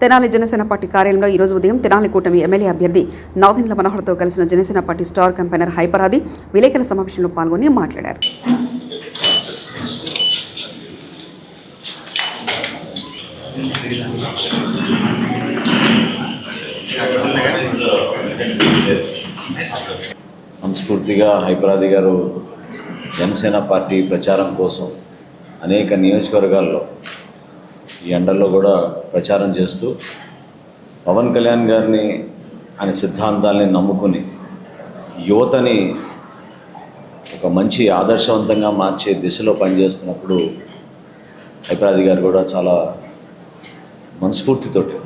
Tenali Janasena party కార్యాలయంలో ఈ రోజు ఉదయం తెనాలి కూటమి ఎమ్మెల్యే అభ్యర్థి నాదెండ్ల మనోహర్తో కలిసిన జనసేన పార్టీ స్టార్ కంపెనర్ హైపరాది విలేకరుల సమావేశంలో పాల్గొని మాట్లాడారు. మనస్ఫూర్తిగా హైపరాది గారు జనసేన పార్టీ ప్రచారం కోసం అనేక నియోజకవర్గాల్లో ఈ ఎండల్లో కూడా ప్రచారం చేస్తూ పవన్ కళ్యాణ్ గారిని ఆయన సిద్ధాంతాల్ని నమ్ముకుని యువతని ఒక మంచి ఆదర్శవంతంగా మార్చే దిశలో పనిచేస్తున్నప్పుడు హైపరాది గారు కూడా చాలా మనస్ఫూర్తితోటి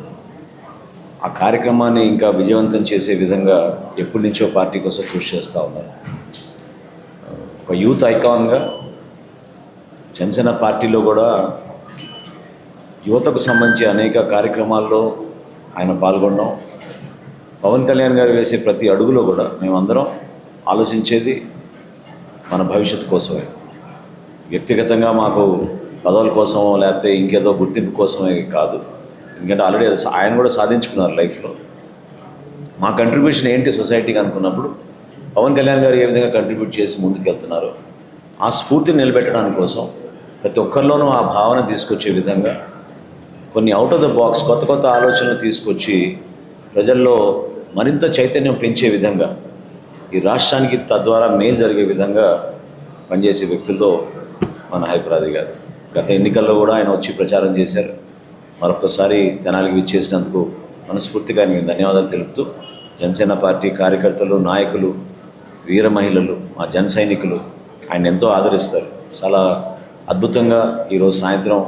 ఆ కార్యక్రమాన్ని ఇంకా విజయవంతం చేసే విధంగా ఎప్పటి నుంచో పార్టీ కోసం కృషి చేస్తూ ఉన్నారు. ఒక యూత్ ఐకాన్గా జనసేన పార్టీలో కూడా యువతకు సంబంధించి అనేక కార్యక్రమాల్లో ఆయన పాల్గొనడం పవన్ కళ్యాణ్ గారు వేసే ప్రతి అడుగులో కూడా మేమందరం ఆలోచించేది మన భవిష్యత్తు కోసమే. వ్యక్తిగతంగా మాకు పదవుల కోసమో లేకపోతే ఇంకేదో గుర్తింపు కోసమే కాదు. ఎందుకంటే ఆల్రెడీ ఆయన కూడా సాధించుకున్నారు లైఫ్లో. మా కంట్రిబ్యూషన్ ఏంటి సొసైటీకి అనుకున్నప్పుడు పవన్ కళ్యాణ్ గారు ఏ విధంగా కంట్రిబ్యూట్ చేసి ముందుకు వెళ్తున్నారు ఆ స్ఫూర్తిని నిలబెట్టడానికి కోసం ప్రతి ఒక్కరిలోనూ ఆ భావన తీసుకొచ్చే విధంగా కొన్ని అవుట్ ఆఫ్ ద బాక్స్ కొత్త కొత్త ఆలోచనలు తీసుకొచ్చి ప్రజల్లో మరింత చైతన్యం పెంచే విధంగా ఈ రాష్ట్రానికి తద్వారా మేలు జరిగే విధంగా పనిచేసే వ్యక్తుల్లో మన హైపరాది గారు. గత ఎన్నికల్లో కూడా ఆయన వచ్చి ప్రచారం చేశారు. మరొకసారి తెనాలికి విచ్చేసినందుకు మనస్ఫూర్తిగా నేను ధన్యవాదాలు తెలుపుతూ జనసేన పార్టీ కార్యకర్తలు నాయకులు వీర మహిళలు మా జన సైనికులు ఆయన ఎంతో ఆదరిస్తారు. చాలా అద్భుతంగా ఈరోజు సాయంత్రం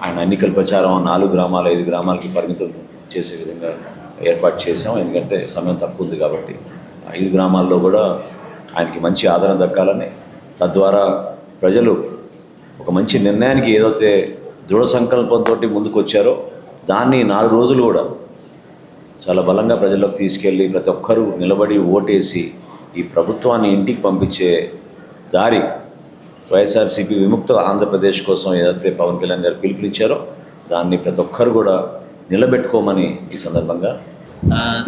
ఆయన ఎన్నికల ప్రచారం నాలుగు గ్రామాలు ఐదు గ్రామాలకి పరిమితం చేసే విధంగా ఏర్పాటు చేసాం ఎందుకంటే సమయం తక్కువ ఉంది కాబట్టి ఐదు గ్రామాల్లో కూడా ఆయనకి మంచి ఆదరణ దక్కాలని తద్వారా ప్రజలు ఒక మంచి నిర్ణయానికి ఏదైతే దృఢ సంకల్పంతో ముందుకు వచ్చారో దాన్ని నాలుగు రోజులు కూడా చాలా బలంగా ప్రజల్లోకి తీసుకెళ్ళి ప్రతి ఒక్కరూ నిలబడి ఓటేసి ఈ ప్రభుత్వాన్ని ఇంటికి పంపించే దారి వైఎస్ఆర్సీపీ విముక్త ఆంధ్రప్రదేశ్ కోసం ఏదైతే పవన్ కళ్యాణ్ గారు పిలుపునిచ్చారో దాన్ని ప్రతి ఒక్కరు కూడా నిలబెట్టుకోమని ఈ సందర్భంగా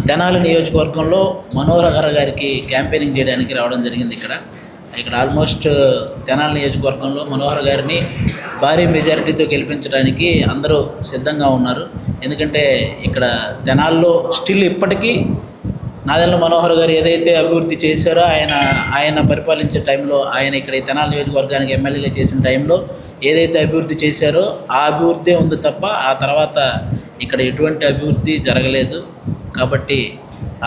తెనాలి నియోజకవర్గంలో మనోహర గారికి క్యాంపెయినింగ్ చేయడానికి రావడం జరిగింది ఇక్కడ. ఇక్కడ ఆల్మోస్ట్ తెనాలి నియోజకవర్గంలో మనోహర్ గారిని భారీ మెజారిటీతో గెలిపించడానికి అందరూ సిద్ధంగా ఉన్నారు. ఎందుకంటే ఇక్కడ తెనాల్లో స్టిల్ ఇప్పటికీ నాదెల్ల మనోహర్ గారు ఏదైతే అభివృద్ధి చేశారో ఆయన ఆయన పరిపాలించే టైంలో ఆయన ఇక్కడ ఈ తెనాల నియోజకవర్గానికి ఎమ్మెల్యేగా చేసిన టైంలో ఏదైతే అభివృద్ధి చేశారో ఆ అభివృద్ధి ఉంది తప్ప ఆ తర్వాత ఇక్కడ ఎటువంటి అభివృద్ధి జరగలేదు. కాబట్టి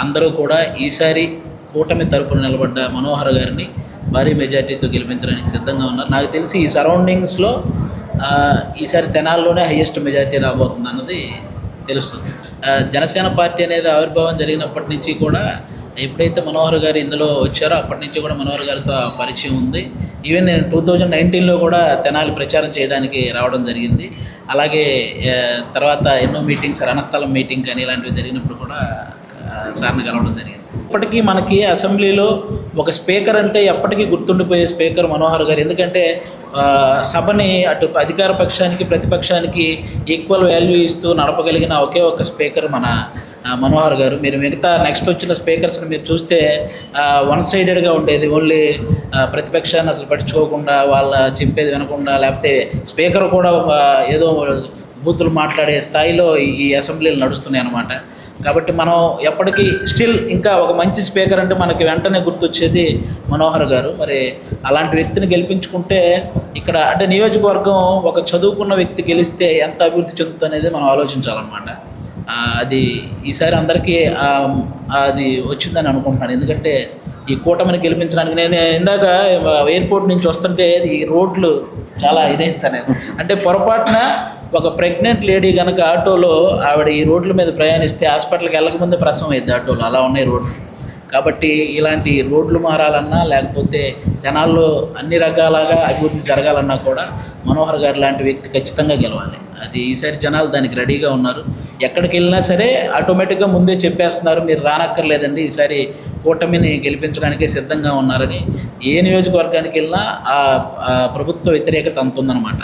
అందరూ కూడా ఈసారి కూటమి తరపున నిలబడ్డ మనోహర్ గారిని భారీ మెజార్టీతో గెలిపించడానికి సిద్ధంగా ఉన్నారు. నాకు తెలిసి ఈ సరౌండింగ్స్లో ఈసారి తెనాల్లోనే హయ్యెస్ట్ మెజార్టీ రాబోతుంది అన్నది తెలుస్తుంది. జనసేన పార్టీ అనేది ఆవిర్భావం జరిగినప్పటి నుంచి కూడా ఎప్పుడైతే మనోహర్ గారు ఇందులో వచ్చారో అప్పటి నుంచి కూడా మనోహర్ గారితో పరిచయం ఉంది. ఈవెన్ నేను టూ థౌజండ్ నైన్టీన్లో కూడా తెనాలి ప్రచారం చేయడానికి రావడం జరిగింది. అలాగే తర్వాత ఎన్నో మీటింగ్స్ రణస్థలం మీటింగ్ కానీ ఇలాంటివి జరిగినప్పుడు కూడా సార్ని కలవడం జరిగింది. ఇప్పటికీ మనకి అసెంబ్లీలో ఒక స్పీకర్ అంటే ఎప్పటికీ గుర్తుండిపోయే స్పీకర్ మనోహర్ గారు. ఎందుకంటే సభని అటు అధికార పక్షానికి ప్రతిపక్షానికి ఈక్వల్ వాల్యూ ఇస్తూ నడపగలిగిన ఒకే ఒక స్పీకర్ మన మనోహర్ గారు. మీరు మిగతా నెక్స్ట్ వచ్చిన స్పీకర్స్ని మీరు చూస్తే వన్ సైడెడ్గా ఉండేది. ఓన్లీ ప్రతిపక్షాన్ని అసలు పట్టించుకోకుండా వాళ్ళ చెప్పేది వినకుండా లేకపోతే స్పీకర్ కూడా ఏదో బూతులు మాట్లాడే స్థాయిలో ఈ- అసెంబ్లీలు నడుస్తున్నాయి అన్నమాట. కాబట్టి మనం ఎప్పటికీ స్టిల్ ఇంకా ఒక మంచి స్పీకర్ అంటే మనకి వెంటనే గుర్తొచ్చేది మనోహర్ గారు. మరి అలాంటి వ్యక్తిని గెలిపించుకుంటే ఇక్కడ అంటే నియోజకవర్గం ఒక చదువుకున్న వ్యక్తి గెలిస్తే ఎంత అభివృద్ధి చెందుతుంది అనేది మనం ఆలోచించాలన్నమాట. అది ఈసారి అందరికీ అది వచ్చిందని అనుకుంటున్నాను. ఎందుకంటే ఈ కూటమిని గెలిపించడానికి నేను ఇందాక ఎయిర్పోర్ట్ నుంచి వస్తుంటే ఈ రోడ్లు చాలా ఇదైంది అంటే పొరపాటున ఒక ప్రెగ్నెంట్ లేడీ కనుక ఆటోలో ఆవిడ ఈ రోడ్ల మీద ప్రయాణిస్తే హాస్పిటల్కి వెళ్ళకముందే ప్రసవం అయింది ఆటోలో. అలా ఉన్నాయి రోడ్లు. కాబట్టి ఇలాంటి రోడ్లు మారాలన్నా లేకపోతే జనాల్లో అన్ని రకాలుగా అభివృద్ధి జరగాలన్నా కూడా మనోహర్ గారు లాంటి వ్యక్తి ఖచ్చితంగా గెలవాలి. అది ఈసారి జనాలు దానికి రెడీగా ఉన్నారు. ఎక్కడికి వెళ్ళినా సరే ఆటోమేటిక్గా ముందే చెప్పేస్తున్నారు మీరు రానక్కర్లేదండి. ఈసారి కూటమిని గెలిపించడానికే సిద్ధంగా ఉన్నారని. ఏ నియోజకవర్గానికి వెళ్ళినా ఆ ప్రభుత్వ వ్యతిరేకత అంత ఉందన్నమాట.